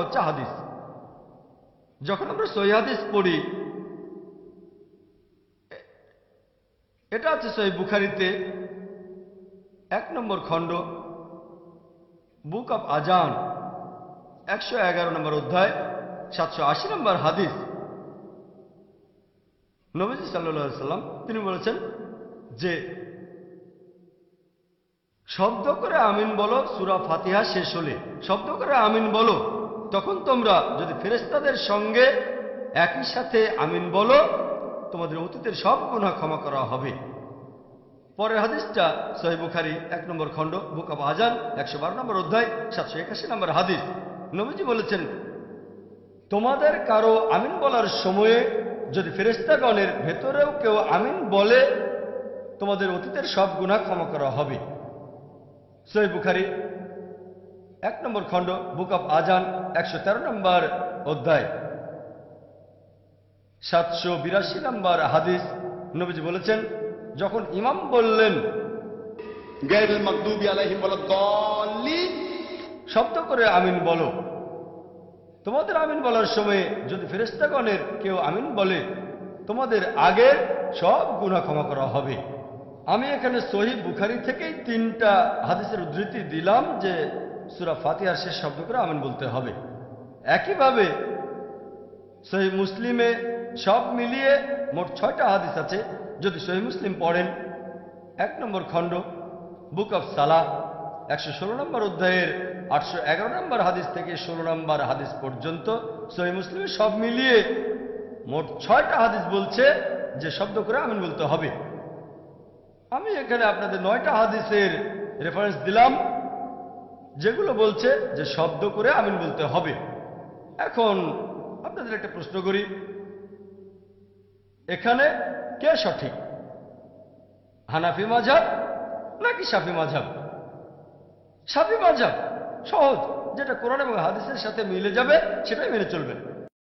হচ্ছে হাদিস। যখন আমরা সহি হাদিস পড়ি, এটা আছে সহি বুখারিতে, এক নম্বর খণ্ড, বুক অফ আজান, একশো এগারো নম্বর অধ্যায়, সাতশো আশি নম্বর হাদিস। নবীজি সাল্লা সাল্লাম, তিনি বলেছেন যে, শব্দ করে আমিন বলো, সুরা ফাতিহা শেষ হলে, শব্দ করে আমিন বলো তখন তোমরা যদি ফেরেস্তাদের সঙ্গে একই সাথে আমিন বলো, তোমাদের অতীতের সব গুনাহ ক্ষমা করা হবে। পরের হাদিসটা সহি বুখারি, এক নম্বর খণ্ড, বুক আজান, একশো বারো নম্বর অধ্যায়, সাতশো একাশি নম্বর হাদিস। নবীজি বলেছেন, তোমাদের কারও আমিন বলার সময়ে যদি ফেরেস্তাগণের ভেতরেও কেউ আমিন বলে, তোমাদের অতীতের সব গুনাহ ক্ষমা করা হবে। সহি বুখারি এক নম্বর খণ্ড বুক অফ আজান একশো তেরো নম্বর অধ্যায়। সাতশো বিরাশি নম্বর হাদিস নবীজি বলেছেন যখন ইমাম বললেন শব্দ করে আমিন বলো। তোমাদের আমিন বলার সময়ে যদি ফেরেস্তাগণের কেউ আমিন বলে তোমাদের আগের সব গুণা ক্ষমা করা হবে। আমি এখানে সহি বুখারি থেকেই তিনটা হাদিসের উদ্ধৃতি দিলাম যে সুরা ফাতিহার শেষ শব্দ করে আমিন বলতে হবে। একইভাবে সহি মুসলিমে সব মিলিয়ে মোট ছয়টা হাদিস আছে। যদি সহি মুসলিম পড়েন, এক নম্বর খণ্ড, বুক অফ সালাহ, একশো ষোলো নম্বর অধ্যায়ের আটশো এগারো নম্বর হাদিস থেকে ষোলো নম্বর হাদিস পর্যন্ত সহি মুসলিমে সব মিলিয়ে মোট ছয়টা হাদিস বলছে যে শব্দ করে আমিন বলতে হবে। আমি এখানে আপনাদের নয়টা হাদিসের রেফারেন্স দিলাম। যেগুলো বলছে যে শব্দ করে আমিন বলতে হবে। এখন আপনাদের একটা প্রশ্ন করি। এখানে কে সঠিক? হানাফি মাঝাব নাকি সাফি মাঝাব? সাফি মাঝাব সহজ, যেটা কোরআন এবং হাদিসের সাথে মিলে যাবে, সেটাই মেনে চলবেন।